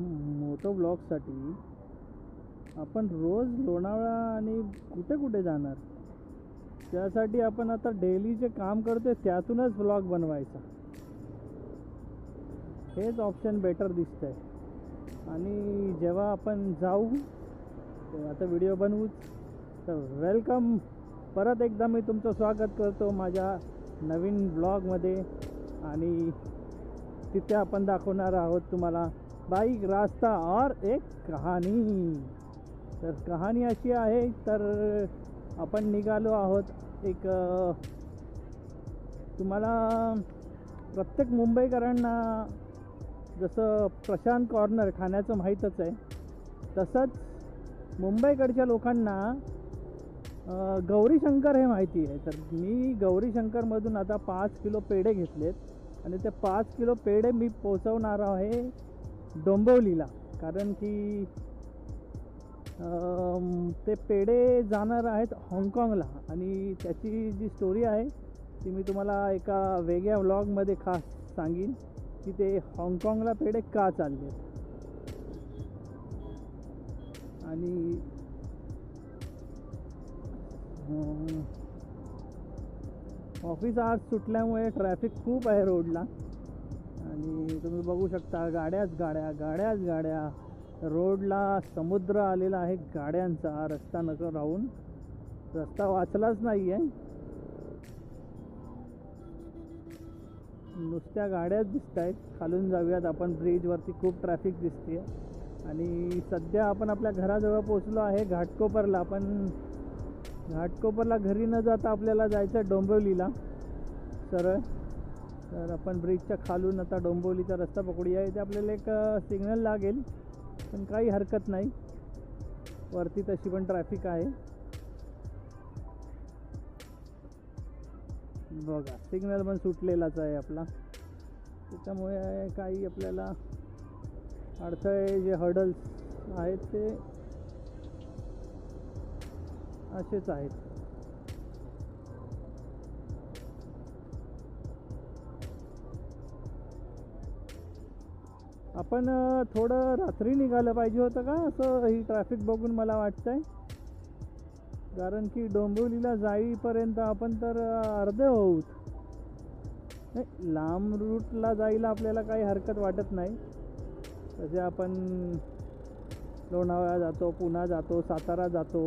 Motor ब्लॉगसाठी आपण रोज लोणावळा आणि कुठे कुठे जाणार? त्यासाठी आपण आता डेली जे काम करतोय त्यातूनच ब्लॉग बनवायचा. हेच ऑप्शन बेटर दिसतंय. आणि जेव्हा आपण जाऊ तेव्हा आता व्हिडिओ बनवूच. तर वेलकम परत एकदा मी तुमचं स्वागत करतो माझ्या नवीन ब्लॉगमध्ये आणि तिथे आपण दाखवणार आहोत तुम्हाला बाईक रास्ता और एक कहाणी. तर कहाणी अशी आहे तर आपण निघालो आहोत एक तुम्हाला प्रत्येक मुंबईकरांना जसं प्रशांत कॉर्नर खाण्याचं माहीतच आहे तसंच मुंबईकडच्या लोकांना गौरीशंकर हे माहिती आहे. तर मी गौरीशंकरमधून आता पाच किलो पेढे घेतलेत. आणि ते पाच किलो पेढे मी पोचवणार आहे डोंबवलीला. कारण की ते पेढे जाणार आहेत हाँगकाँगला. आणि त्याची जी स्टोरी आहे ती मी तुम्हाला एका वेगळ्या व्लॉगमध्ये खास सांगीन की ते हाँगकाँगला पेढे का चालले आहेत आणि ऑफिस आज सुटल्यामुळे ट्रॅफिक खूप आहे रोडला आणि तुम्ही बघू शकता गाड्याच गाड्या गाड्याच गाड्या. रोडला समुद्र आलेला आहे गाड्यांचा रस्ता नको राहून. रस्ता वाचलाच नाही आहे नुसत्या गाड्याच दिसत आहेत खालून जाऊयात आपण ब्रिजवरती खूप ट्रॅफिक दिसते आणि सध्या आपण आपल्या घराजवळ पोचलो आहे घाटकोपरला पण घाटकोपरला घरी न जाता आपल्याला जायचं आहे डोंबिवलीला. सरळ तर आपण ब्रिजच्या खालून आता डोंबिवलीचा रस्ता पकडूया. इथे आपल्याला एक सिग्नल लागेल पण काही हरकत नाही. वरती तशी पण ट्रॅफिक आहे. बघा सिग्नल पण सुटलेलाच आहे आपला. त्याच्यामुळे काही आपल्याला अडथळे जे हर्डल्स आहेत ते असेच आहेत. आपण थोडं रात्री निघालं पाहिजे होतं का? असं ही ट्रॅफिक बघून मला वाटतंय. कारण की डोंबिवलीला जाईपर्यंत आपण तर अर्धे होऊत. नाही लांब रूटला जायला आपल्याला काही हरकत वाटत नाही. तसे आपण लोणावळा जातो पुणा जातो सातारा जातो.